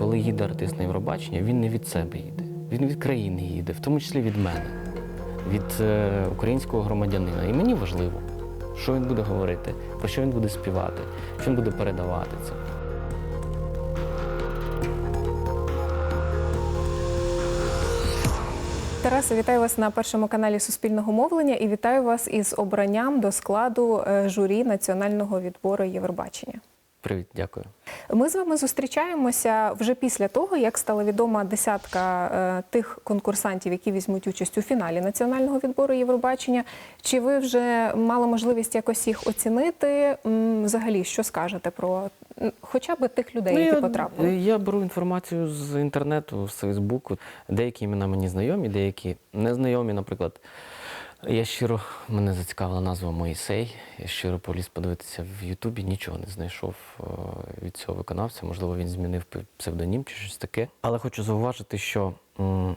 коли їде артист на Євробачення, він не від себе їде, він від країни їде, в тому числі від мене, від е, українського громадянина. І мені важливо, що він буде говорити, про що він буде співати, що він буде передавати це. Тарасе, вітаю вас на першому каналі Суспільного мовлення і вітаю вас із обранням до складу е, журі національного відбору Євробачення. Привіт, дякую. Ми з вами зустрічаємося вже після того, як стала відома десятка е, тих конкурсантів, які візьмуть участь у фіналі національного відбору Євробачення. Чи ви вже мали можливість якось їх оцінити? М, Взагалі, що скажете про хоча б тих людей, які Ну, я, потрапили? Я беру інформацію з інтернету, з Фейсбуку. Деякі імена мені знайомі, деякі незнайомі. Наприклад, я щиро мене зацікавила назва Моїсей. Я щиро поліз подивитися в Ютубі, нічого не знайшов е, від цього виконавця. Можливо, він змінив псевдонім чи щось таке. Але хочу зауважити, що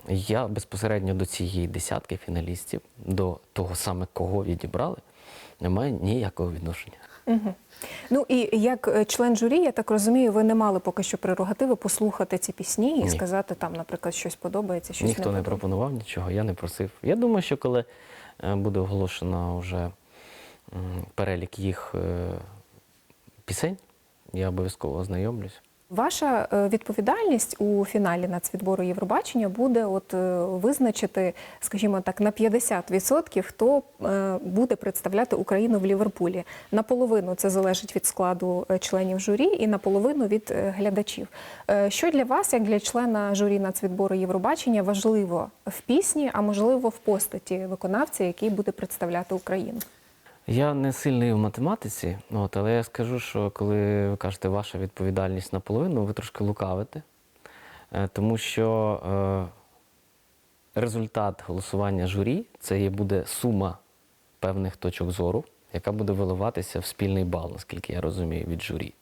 я безпосередньо до цієї десятки фіналістів, до того саме, кого відібрали, не маю ніякого відношення. Угу. Ну і як е, член журі, я так розумію, ви не мали поки що прерогативи послухати ці пісні і Ні. сказати там, наприклад, щось подобається, щось Ніхто не не пропонував нічого, я не просив. Я думаю, що коли буде оголошено вже перелік їх е, пісень, я обов'язково ознайомлюсь. Ваша е, відповідальність у фіналі нацвідбору Євробачення буде от е, визначити, скажімо так, на 50% хто е, буде представляти Україну в Ліверпулі. Наполовину це залежить від складу членів журі і наполовину від глядачів. Що для вас, як для члена журі нацвідбору Євробачення, важливо в пісні, а можливо в постаті виконавця, який буде представляти Україну? Я не сильний в математиці, от, але я скажу, що коли ви кажете, ваша відповідальність наполовину, ви трошки лукавите, Е, тому що е, результат голосування журі це є буде сума певних точок зору, яка буде виливатися в спільний бал, наскільки я розумію, від журі.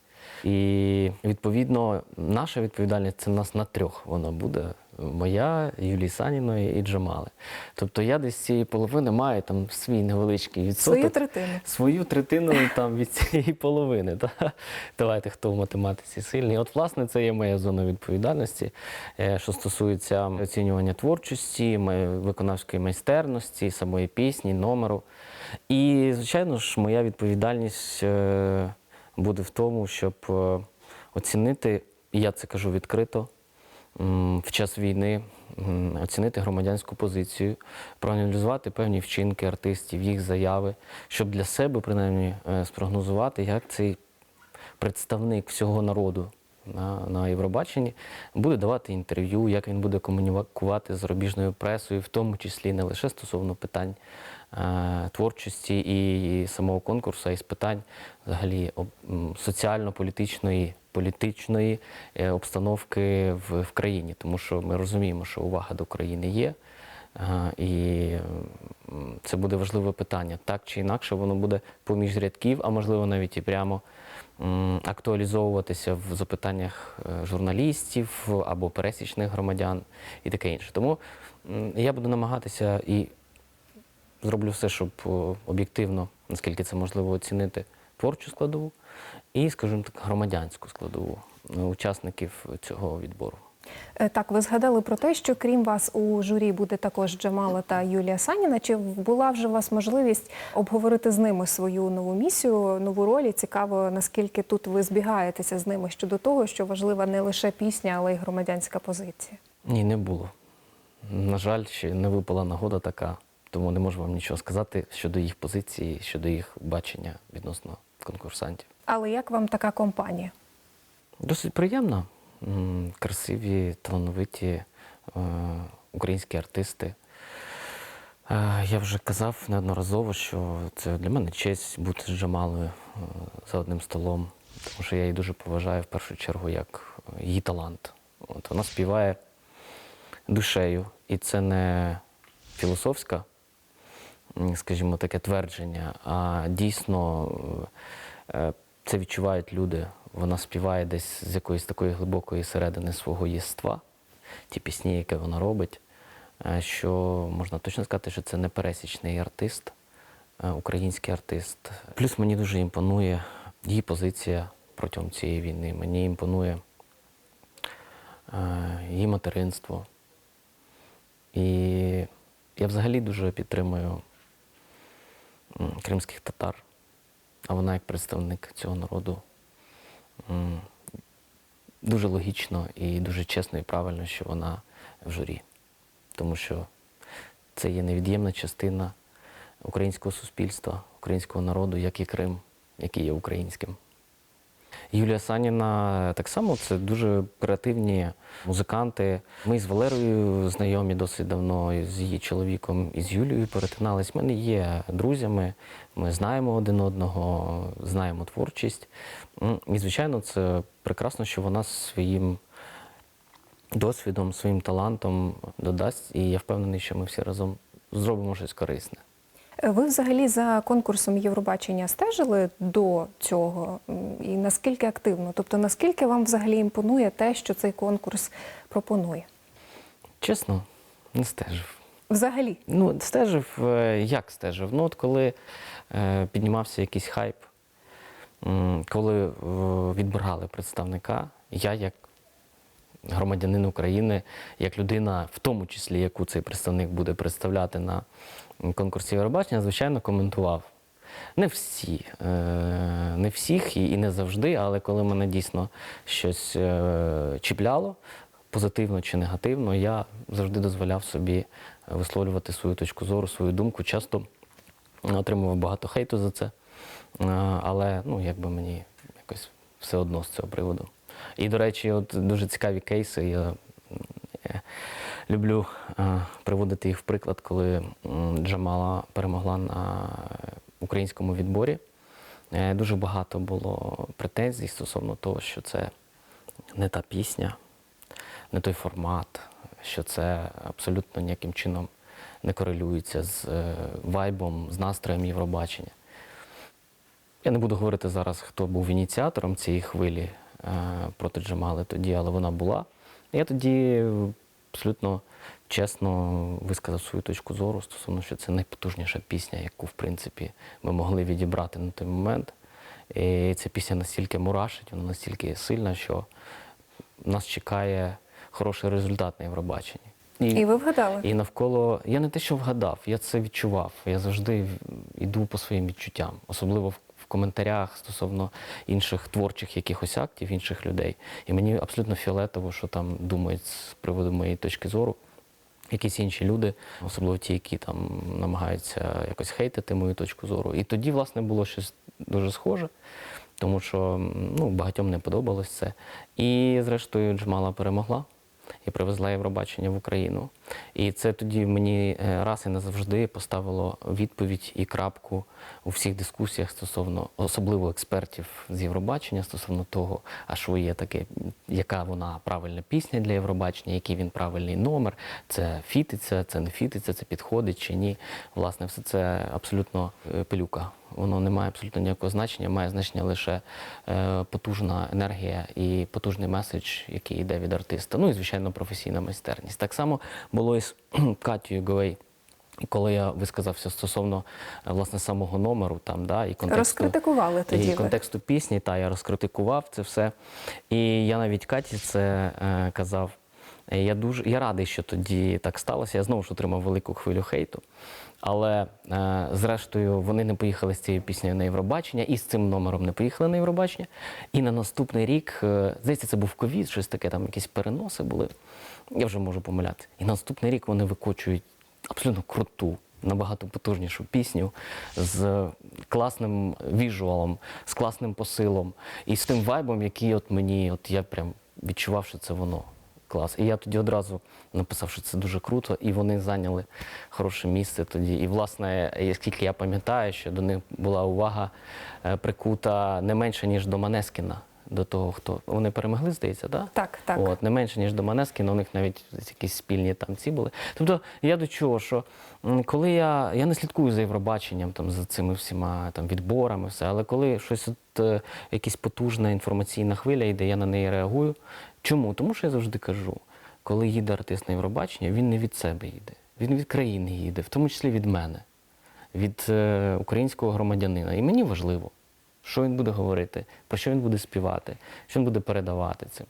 І відповідно наша відповідальність це нас на трьох вона буде. Моя, Юлії Саніної і Джамали. Тобто я десь з цієї половини маю там свій невеличкий відсоток. Свою третину. Свою третину там від цієї половини. Та? Давайте хто в математиці сильний. От, власне, це є моя зона відповідальності, е, що стосується оцінювання творчості, виконавської майстерності, самої пісні, номеру. І, звичайно ж, моя відповідальність е, буде в тому, щоб е, оцінити, і я це кажу відкрито, в час війни оцінити громадянську позицію, проаналізувати певні вчинки артистів, їх заяви, щоб для себе принаймні е, спрогнозувати, як цей представник всього народу на, на Євробаченні буде давати інтерв'ю, як він буде комунікувати з зарубіжною пресою, в тому числі не лише стосовно питань творчості і самого конкурсу, й з питань взагалі соціально-політичної політичної е, обстановки в, в країні, тому що ми розуміємо, що увага до країни є. І це буде важливе питання. Так чи інакше, воно буде поміж рядків, а можливо навіть і прямо актуалізовуватися в запитаннях е, журналістів або пересічних громадян і таке інше. Тому я буду намагатися і зроблю все, щоб об'єктивно, наскільки це можливо, оцінити творчу складову і, скажімо так, громадянську складову е, учасників цього відбору. Е, Так, ви згадали про те, що крім вас у журі буде також Джамала та Юлія Саніна. Чи була вже у вас можливість обговорити з ними свою нову місію, нову роль? І Цікаво, наскільки тут ви збігаєтеся з ними щодо того, що важлива не лише пісня, але й громадянська позиція. Ні, не було. На жаль, ще не випала нагода така, тому не можу вам нічого сказати щодо їх позиції, щодо їх бачення відносно конкурсантів. Але як вам така компанія? Досить приємно. Красиві, талановиті е, українські артисти. Е, Я вже казав неодноразово, що це для мене честь бути з Джамалою е, за одним столом, тому що я її дуже поважаю в першу чергу як її талант. От вона співає душею, і це не філософська, скажімо, таке твердження, а дійсно е, це відчувають люди. Вона співає десь з якоїсь такої глибокої середини свого єства, ті пісні, які вона робить, е, що можна точно сказати, що це не пересічний артист, е, український артист. Плюс мені дуже імпонує її позиція протягом цієї війни. Мені імпонує її материнство. І я взагалі дуже підтримую кримських татар, а вона як представник цього народу дуже логічно і дуже чесно і правильно, що вона в журі. Тому що це є невід'ємна частина українського суспільства, українського народу, як і Крим, який є українським. Юлія Саніна так само це дуже креативні музиканти. Ми з Валерою знайомі досить давно, з її чоловіком і з Юлією перетинались. Ми не є друзями, ми знаємо один одного, знаємо творчість. І, звичайно, це прекрасно, що вона своїм досвідом, своїм талантом додасть. І я впевнений, що ми всі разом зробимо щось корисне. Ви взагалі за конкурсом Євробачення стежили до цього і наскільки активно? Тобто наскільки вам взагалі імпонує те, що цей конкурс пропонує? Чесно, не стежив. Взагалі, Ну, стежив, е, як стежив? Ну, от коли е, піднімався якийсь хайп, коли е, відбирали представника, я як громадянин України, як людина, в тому числі, яку цей представник буде представляти на конкурсі Євробачення, звичайно, коментував. Не всі, е, не всіх і не завжди, але коли мене дійсно щось е, чіпляло, позитивно чи негативно, я завжди дозволяв собі висловлювати свою точку зору, свою думку. Часто отримував багато хейту за це, Е, але ну, якби мені якось все одно з цього приводу. І, до речі, от дуже цікаві кейси. Я люблю е, приводити їх в приклад, коли Джамала перемогла на українському відборі. Е, Дуже багато було претензій стосовно того, що це не та пісня, не той формат, що це абсолютно ніяким чином не корелюється з е, вайбом, з настроєм Євробачення. Я не буду говорити зараз, хто був ініціатором цієї хвилі проти Джамали тоді, але вона була. Я тоді абсолютно чесно висказав свою точку зору стосовно, що це найпотужніша пісня, яку, в принципі, ми могли відібрати на той момент. І ця пісня настільки мурашить, вона настільки сильна, що нас чекає хороший результат на Євробаченні. і ви вгадали. І навколо я не те, що вгадав, я це відчував. Я завжди йду по своїм відчуттям, особливо в коментарях стосовно інших творчих якихось актів, інших людей. І мені абсолютно фіолетово, що там думають з приводу моєї точки зору. Якісь інші люди, особливо ті, які там намагаються якось хейтити мою точку зору. І тоді, власне, було щось дуже схоже, тому що ну, багатьом не подобалось це. І, зрештою, Джамала перемогла і привезла Євробачення в Україну. І це тоді мені е, раз і назавжди поставило відповідь і крапку у всіх дискусіях стосовно особливо експертів з Євробачення стосовно того, а що є таке, яка вона правильна пісня для Євробачення, який він правильний номер, це фітиться, це не фітиться, це підходить чи ні. Власне, все це абсолютно е, пилюка. Воно не має абсолютно ніякого значення, має значення лише е, потужна енергія і потужний меседж, який йде від артиста. Ну і звичайно, професійна майстерність. Так само було і з Катією Говей. Коли я висказався стосовно е, власне самого номеру, там да і контексту Розкритикували тоді і контексту пісні, та я розкритикував це все. І я навіть Каті це е, казав. Е, Я дуже я радий, що тоді так сталося. Я знову ж отримав велику хвилю хейту. Але е, зрештою вони не поїхали з цією піснею на Євробачення, і з цим номером не поїхали на Євробачення. І на наступний рік, е, здається, це був ковід, щось таке, там якісь переноси були. Я вже можу помиляти. І на наступний рік вони викочують абсолютно круту, набагато потужнішу пісню з класним віжуалом, з класним посилом і з тим вайбом, який от мені, от я прям відчував, що це воно. Клас. І я тоді одразу написав, що це дуже круто, і вони зайняли хороше місце тоді. І, власне, скільки я пам'ятаю, що до них була увага е, прикута не менше, ніж до Манескіна, до того, хто вони перемогли, здається, так? Так, так. От, не менше, ніж до Манескіна, у них навіть якісь спільні там ці були. Тобто я до чого, що коли я, я не слідкую за Євробаченням, там, за цими всіма там, відборами, все, але коли щось от, е, якась потужна інформаційна хвиля йде, я на неї реагую. Чому? Тому що я завжди кажу, коли їде артист на Євробачення, він не від себе їде, він від країни їде, в тому числі від мене, від е, українського громадянина. І мені важливо. Що він буде говорити, про що він буде співати, що він буде передавати це.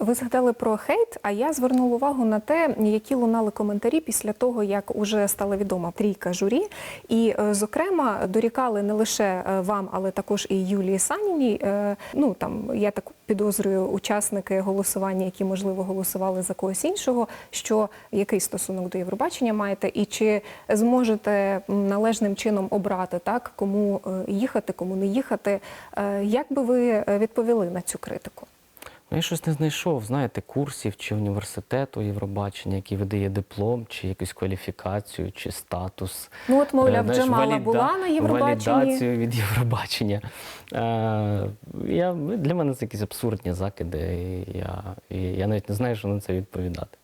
Ви згадали про хейт, а я звернула увагу на те, які лунали коментарі після того, як уже стала відома трійка журі. І, е, зокрема, дорікали не лише е, вам, але також і Юлії Саніній. Е, Ну там я так підозрюю, учасники голосування, які можливо голосували за когось іншого. Що який стосунок до Євробачення маєте, і чи зможете належним чином обрати так, кому їхати, кому не їхати? Е, Як би ви е, відповіли на цю критику? Ну, я щось не знайшов, знаєте, курсів чи університету Євробачення, який видає диплом, чи якусь кваліфікацію, чи статус. Ну от, мовляв, Е, знаєш, Джамала валіда- була на Євробаченні. Валідацію від Євробачення. Я, для мене це якісь абсурдні закиди. Я, я навіть не знаю, що на це відповідати.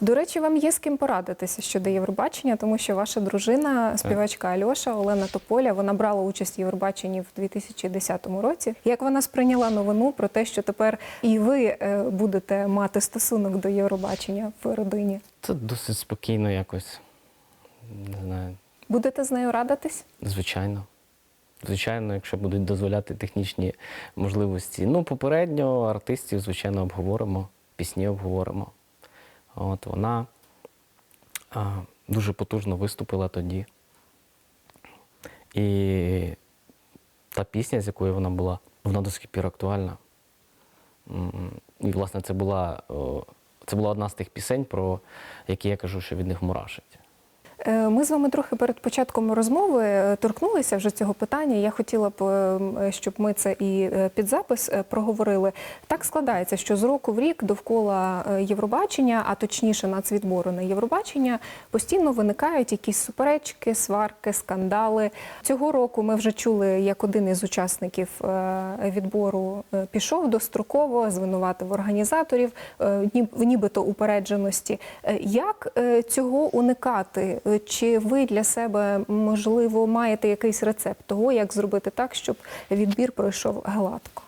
До речі, вам є з ким порадитися щодо Євробачення, тому що ваша дружина, співачка Альоша Олена Тополя, вона брала участь в Євробаченні в 2010 році. Як вона сприйняла новину про те, що тепер і ви е, будете мати стосунок до Євробачення в родині? Це досить спокійно якось. Не знаю, Будете з нею радитись? звичайно. Звичайно, якщо будуть дозволяти технічні можливості. Ну, попередньо артистів, звичайно, обговоримо, пісні обговоримо. От вона а, дуже потужно виступила тоді. І та пісня, з якою вона була, вона до сих пір актуальна. І, власне, це була, це була одна з тих пісень, про які я кажу, що від них мурашить. Е, Ми з вами трохи перед початком розмови е, торкнулися вже цього питання. Я хотіла б, е, щоб ми це і під запис проговорили. Так складається, що з року в рік довкола Євробачення, а точніше нацвідбору на Євробачення, постійно виникають якісь суперечки, сварки, скандали. Цього року ми вже чули, як один із учасників відбору пішов достроково, звинуватив організаторів в нібито упередженості. Як цього уникати? Е, Чи ви для себе можливо маєте якийсь рецепт того, як зробити так, щоб відбір пройшов гладко?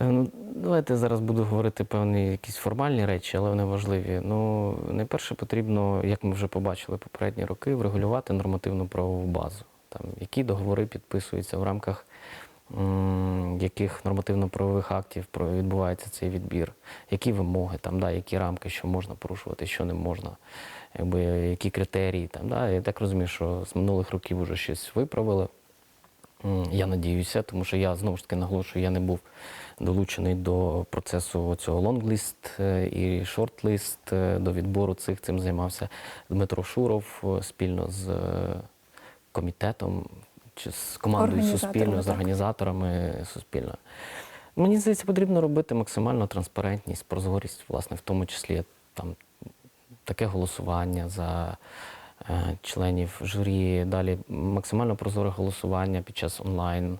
Е, Ну, давайте зараз буду говорити певні якісь формальні речі, але вони важливі. Ну, найперше потрібно, як ми вже побачили попередні роки, врегулювати нормативну правову базу. Там, які договори підписуються в рамках яких нормативно-правових актів відбувається цей відбір, які вимоги, там, да, які рамки, що можна порушувати, що не можна, якби, які критерії. Там, да. Я так розумію, що з минулих років вже щось виправили. Я надіюся, тому що я знову ж таки наголошую, я не був долучений до процесу цього лонгліст е, і шортліст е, до відбору цих. Цим займався Дмитро Шуров е, спільно з комітетом чи з командою суспільно, з організаторами суспільно. Мені здається, потрібно робити максимальну транспарентність, прозорість, власне, в тому числі там таке голосування за е, членів журі, далі максимально прозоре голосування під час онлайн.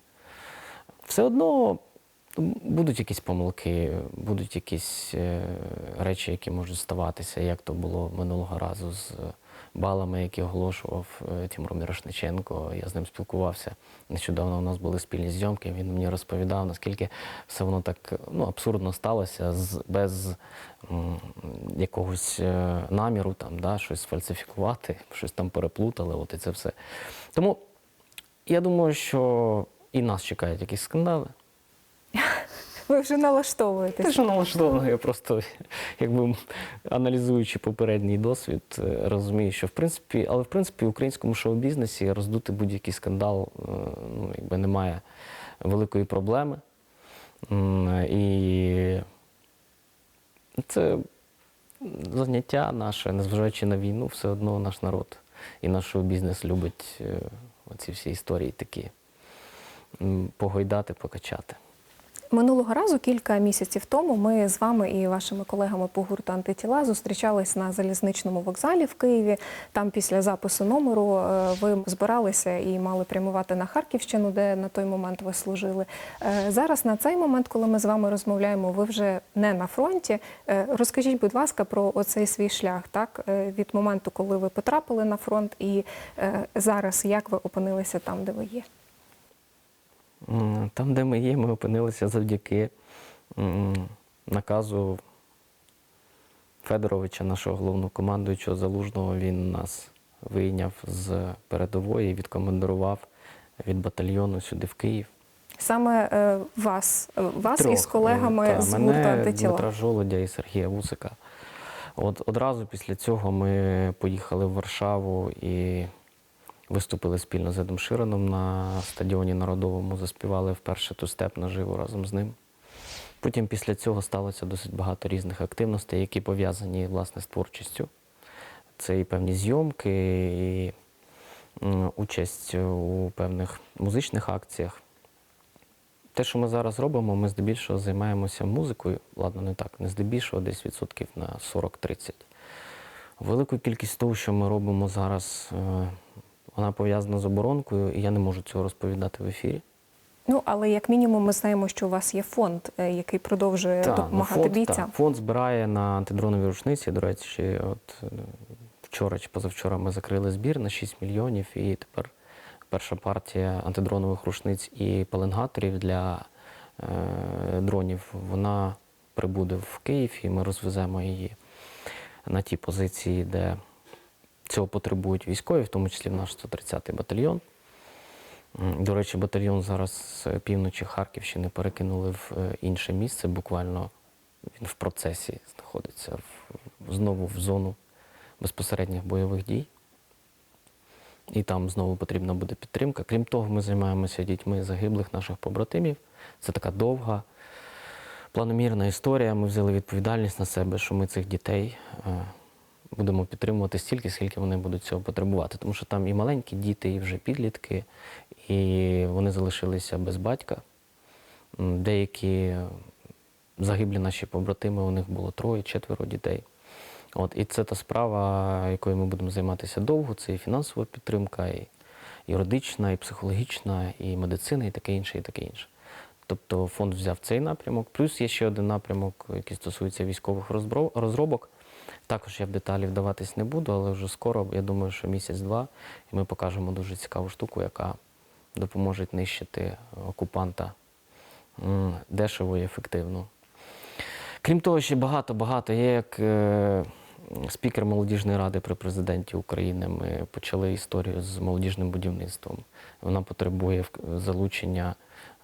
Все одно будуть якісь помилки, будуть якісь е, речі, які можуть ставатися, як то було минулого разу з балами, які оголошував е, Тимур Мірошниченко. Я з ним спілкувався. Нещодавно у нас були спільні зйомки. Він мені розповідав, наскільки все воно так ну, абсурдно сталося, з, без м, якогось е, наміру там, да, щось фальсифікувати, щось там переплутали. От і це все. Тому я думаю, що і нас чекають якісь скандали. Ви вже налаштовуєтесь. Те, що налаштовано, я просто, якби аналізуючи попередній досвід, е, розумію, що в принципі, але в принципі в українському шоу-бізнесі роздути будь-який скандал е, ну, якби немає великої проблеми. І це заняття наше, незважаючи на війну, все одно наш народ і наш шоу-бізнес любить е, оці всі історії такі погойдати, покачати. Минулого разу, кілька місяців тому, ми з вами і вашими колегами по гурту антитіла зустрічались на залізничному вокзалі в Києві. Там після запису номеру е, ви збиралися і мали прямувати на Харківщину, де на той момент ви служили. Е, Зараз на цей момент, коли ми з вами розмовляємо, ви вже не на фронті. Е, Розкажіть, будь ласка, про оцей свій шлях, так від моменту, коли ви потрапили на фронт, і зараз як ви опинилися там, де ви є. Там, де ми є, ми опинилися завдяки наказу Федоровича, нашого головного командуючого залужного. Він нас вийняв з передової, відкомандирував від батальйону сюди в Київ. Саме е, вас, е, вас Трьох. із колегами Та, з гурту антитіла. Дмитра Жолодя і Сергія Вусика. От одразу після цього ми поїхали в Варшаву і виступили спільно з Едом Шираном на стадіоні Народовому, заспівали вперше ту степ наживо разом з ним. Потім після цього сталося досить багато різних активностей, які пов'язані власне з творчістю. Це і певні зйомки, і участь у певних музичних акціях. Те, що ми зараз робимо, ми здебільшого займаємося музикою. Ладно, не так, не здебільшого, десь відсотків на 40-30. Велику кількість того, що ми робимо зараз, е, вона пов'язана з оборонкою, і я не можу цього розповідати в ефірі. Ну але як мінімум, ми знаємо, що у вас є фонд, е, який продовжує Та, ну, допомагати фонд, бійцям. та, фонд збирає на антидронові рушниці. До речі, от е, вчора чи позавчора ми закрили збір на 6 мільйонів, і тепер перша партія антидронових рушниць і пеленгаторів для е, дронів вона прибуде в Київ, і ми розвеземо її на ті позиції, де цього потребують військові, в тому числі наш 130-й батальйон. До речі, батальйон зараз з півночі Харківщини перекинули в е, інше місце. Буквально він в процесі знаходиться в, знову в зону безпосередніх бойових дій. І там знову потрібна буде підтримка. Крім того, ми займаємося дітьми загиблих наших побратимів. Це така довга, планомірна історія. Ми взяли відповідальність на себе, що ми цих дітей е, будемо підтримувати стільки, скільки вони будуть цього потребувати. Тому що там і маленькі діти, і вже підлітки, і вони залишилися без батька. Деякі загиблі наші побратими, у них було троє, четверо дітей. От, і це та справа, якою ми будемо займатися довго. Це і фінансова підтримка, і юридична, і психологічна, і медицина, і таке інше, і таке інше. Тобто фонд взяв цей напрямок. Плюс є ще один напрямок, який стосується військових розробок. Також я в деталі вдаватись не буду, але вже скоро, я думаю, що місяць-два, і ми покажемо дуже цікаву штуку, яка допоможе нищити окупанта дешево і ефективно. Крім того, ще багато-багато. є як е, спікер молодіжної ради при президенті України. Ми почали історію з молодіжним будівництвом. Вона потребує залучення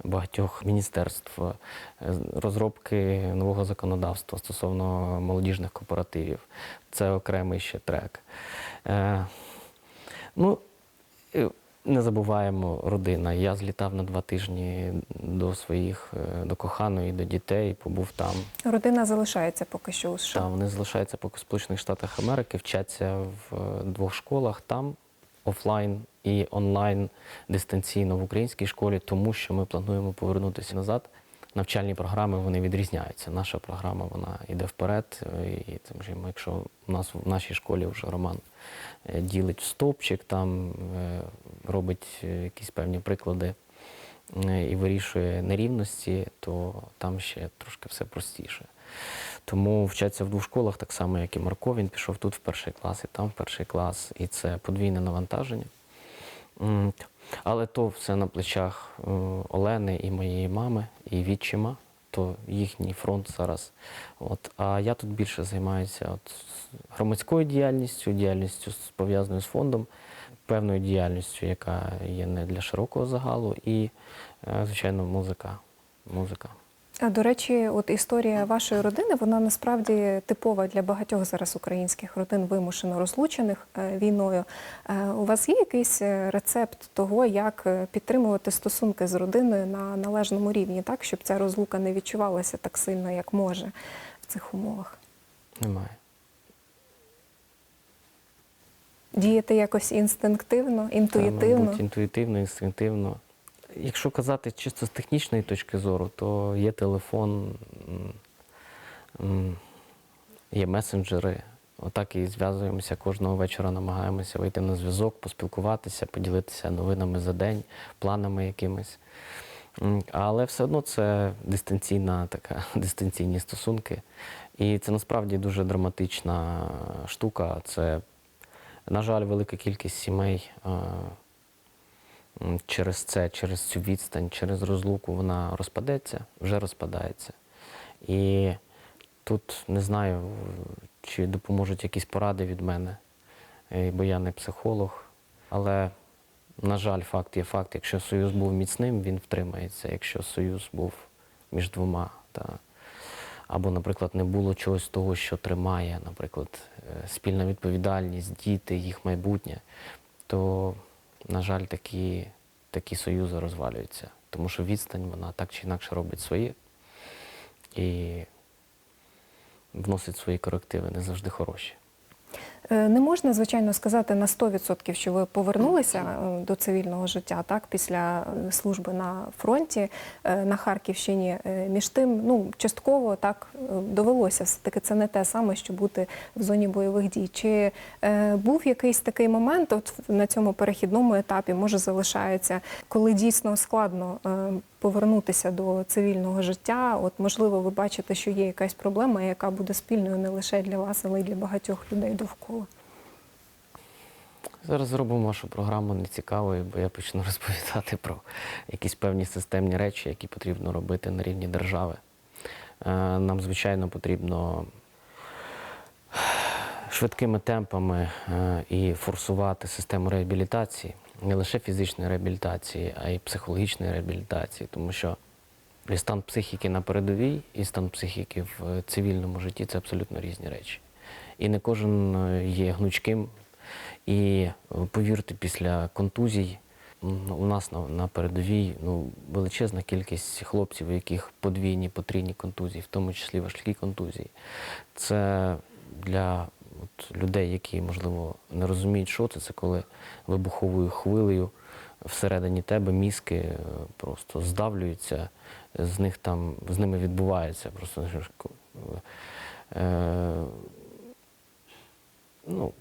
багатьох міністерств, е, розробки нового законодавства стосовно молодіжних кооперативів. Це окремий ще трек. Е, ну, не забуваємо родина. Я злітав на два тижні до своїх, е, до коханої, до дітей, побув там. Родина залишається поки що у США. США. вони залишаються поки в Сполучених Штатах Америки, вчаться в е, двох школах там офлайн і онлайн дистанційно в українській школі, тому що ми плануємо повернутися назад. Навчальні програми вони відрізняються. Наша програма вона йде вперед. е, І там же, якщо у нас в нашій школі вже Роман е, ділить в стовпчик, там е, робить якісь певні приклади і вирішує нерівності, то там ще трошки все простіше. Тому вчаться в двох школах, так само, як і Марко. Він пішов тут в перший клас, і там в перший клас, і це подвійне навантаження. Але то все на плечах е, Олени і моєї мами, і відчима, то їхній фронт зараз. От. А я тут більше займаюся от, громадською діяльністю, діяльністю пов'язаною з фондом, певною діяльністю, яка є не для широкого загалу, і, е, звичайно, музика. музика. До речі, от історія вашої родини, вона насправді типова для багатьох зараз українських родин, вимушено розлучених е, війною. Е, У вас є якийсь е, рецепт того, як підтримувати стосунки з родиною на належному рівні, так щоб ця розлука не відчувалася так сильно, як може в цих умовах? Немає. Діяти якось інстинктивно, інтуїтивно. Та, мабуть, інтуїтивно, інстинктивно. Якщо казати чисто з технічної точки зору, то є телефон, є месенджери. Отак і зв'язуємося кожного вечора, намагаємося вийти на зв'язок, поспілкуватися, поділитися новинами за день, планами якимись. Але все одно це дистанційна така, дистанційні стосунки. І це насправді дуже драматична штука. Це, на жаль, велика кількість сімей. Через це, через цю відстань, через розлуку вона розпадеться, вже розпадається. І тут не знаю, чи допоможуть якісь поради від мене, е, бо я не психолог. Але На жаль, факт є факт. Якщо союз був міцним, він втримається. Якщо союз був між двома, та, або, наприклад, не було чогось того, що тримає, наприклад, е, спільна відповідальність, діти, їх майбутнє, то, на жаль, такі, такі союзи розвалюються. Тому що відстань вона так чи інакше робить своє і вносить свої корективи, не завжди хороші. Е, Не можна, звичайно, сказати на 100%, що ви повернулися е, до цивільного життя так, після е, служби на фронті на Харківщині. Між тим, ну, частково так довелося. Все-таки це не те саме, що бути в зоні бойових дій. Чи був якийсь такий момент от на цьому перехідному етапі, може залишається, коли дійсно складно повернутися до цивільного життя? От, можливо, ви бачите, що є якась проблема, яка буде спільною не лише для вас, але й для багатьох людей довкола. Зараз зробимо вашу програму нецікавою, бо я почну розповідати про якісь певні системні речі, які потрібно робити на рівні держави. Е, Нам, звичайно, потрібно швидкими темпами е, і форсувати систему реабілітації, не лише фізичної реабілітації, а й психологічної реабілітації, тому що і стан психіки на передовій і стан психіки в цивільному житті це абсолютно різні речі. І не кожен е, є гнучким. І е, повірте, після контузій у нас на, на передовій ну, величезна кількість хлопців, у яких подвійні, потрійні контузії, в тому числі важкі контузії. Це для от, людей, які, можливо, не розуміють, що це, це коли вибуховою хвилею всередині тебе мізки е, просто здавлюються, з них там, з ними відбувається просто е, ну,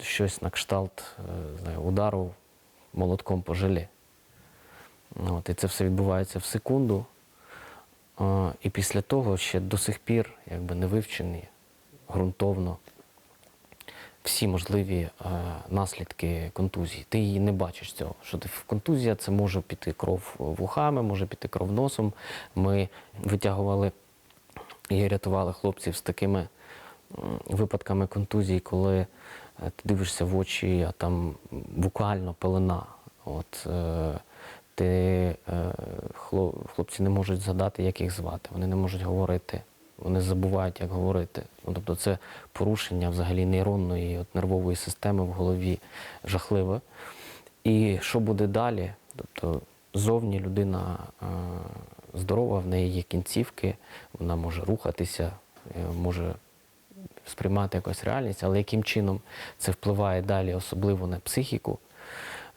щось на кшталт е, знаю, удару молотком по желі. От, і це все відбувається в секунду. І після того ще до сих пір якби, не вивчені ґрунтовно всі можливі е, наслідки контузії. Ти її не бачиш цього. Що ти контузія це може піти кров вухами, може піти кров носом. Ми витягували і рятували хлопців з такими випадками контузії, коли е, ти дивишся в очі, а там буквально пелена. От, е, ти, е, хлопці не можуть згадати, як їх звати, вони не можуть говорити, вони забувають, як говорити. Ну, тобто це порушення взагалі нейронної от, нервової системи в голові жахливе. І що буде далі? Тобто зовні людина е, здорова, в неї є кінцівки, вона може рухатися, е, може сприймати якусь реальність, але яким чином це впливає далі, особливо на психіку,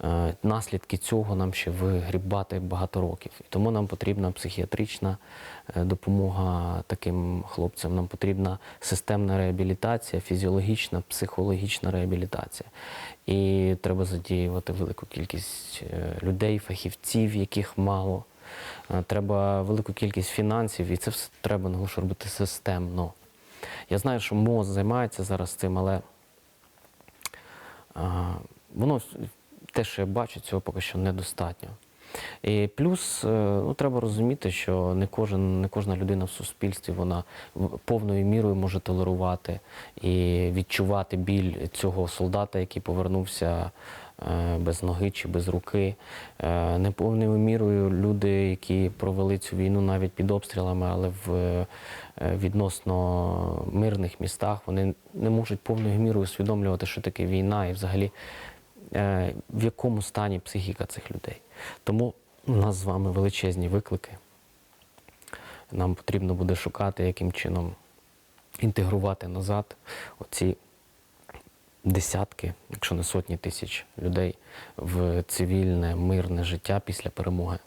е, наслідки цього нам ще вигрібати багато років. І тому нам потрібна психіатрична е, допомога таким хлопцям. Нам потрібна системна реабілітація, фізіологічна, психологічна реабілітація. І треба задіювати велику кількість е, людей, фахівців, яких мало. Треба велику кількість фінансів, і це все треба наголошую робити системно. Я знаю, що МОЗ займається зараз цим, але а, воно те, що я бачу, цього поки що недостатньо. І плюс е, ну, треба розуміти, що не, кожен, не кожна людина в суспільстві вона повною мірою може толерувати і відчувати біль цього солдата, який повернувся без ноги чи без руки. Е, Не повною мірою люди, які провели цю війну навіть під обстрілами, але в е, відносно мирних містах, вони не можуть повною мірою усвідомлювати, що таке війна і взагалі е, в якому стані психіка цих людей. Тому у нас з вами величезні виклики. Нам потрібно буде шукати, яким чином інтегрувати назад оці десятки, якщо не сотні тисяч людей в цивільне, мирне життя після перемоги.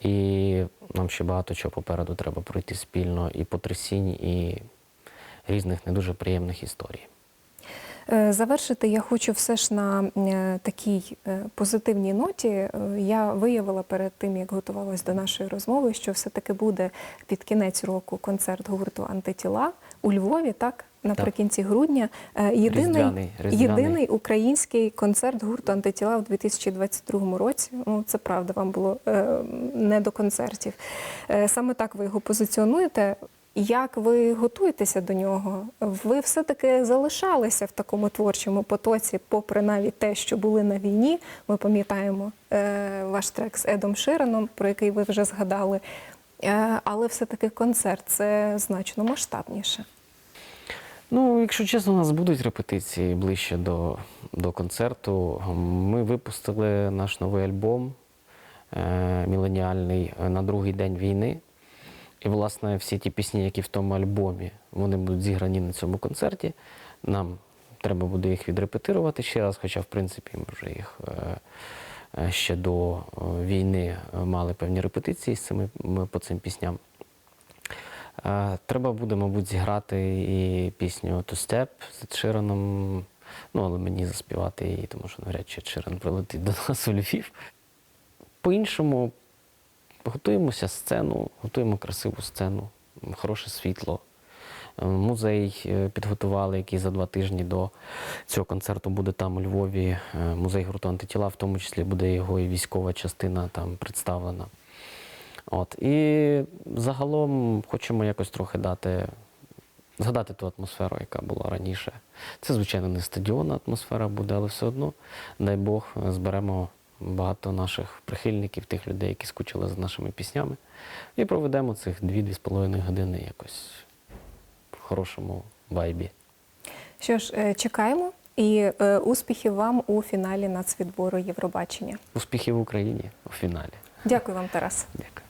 І нам ще багато чого попереду треба пройти спільно і потрясінь, і різних не дуже приємних історій. Е, Завершити я хочу все ж на е, такій е, позитивній ноті. Я виявила перед тим, як готувалась до нашої розмови, що все-таки буде під кінець року концерт гурту Антитіла у Львові, так? Наприкінці грудня. Е, Єдиний, Різдвяний- різдвяний. єдиний український концерт гурту Антитіла в 2022 році. Ну, це правда, вам було е, не до концертів. Е, Саме так ви його позиціонуєте. Як ви готуєтеся до нього? Ви все-таки залишалися в такому творчому потоці, попри навіть те, що були на війні. Ми пам'ятаємо ваш трек з Едом Шираном, про який ви вже згадали. Але все-таки концерт це значно масштабніше. Ну, якщо чесно, у нас будуть репетиції ближче до, до концерту. Ми випустили наш новий альбом е, міленіальний е, на другий день війни. І, власне, всі ті пісні, які в тому альбомі, вони будуть зіграні на цьому концерті. Нам треба буде їх відрепетирувати ще раз, хоча, в принципі, ми вже їх е, е, ще до е, війни мали певні репетиції з цими, по цим пісням. Е, Треба буде, мабуть, зіграти і пісню «To Step» з Шираном. Ну, але мені заспівати її, тому що навряд чи Ширан прилетить до нас у Львів. По-іншому готуємося сцену, готуємо красиву сцену, хороше світло. Е, Музей е, підготували, який за два тижні до цього концерту буде там у Львові. Музей гурту антитіла, в тому числі буде його і військова частина там представлена. От. І загалом хочемо якось трохи дати, згадати ту атмосферу, яка була раніше. Це, звичайно, не стадіонна атмосфера буде, але все одно, дай Бог, зберемо багато наших прихильників, тих людей, які скучили за нашими піснями, і проведемо цих дві-дві з половиною години якось в хорошому вайбі. Що ж, е, чекаємо і е, успіхів вам у фіналі нацвідбору Євробачення. Успіхів в Україні у фіналі. Дякую вам, Тарас. Дякую.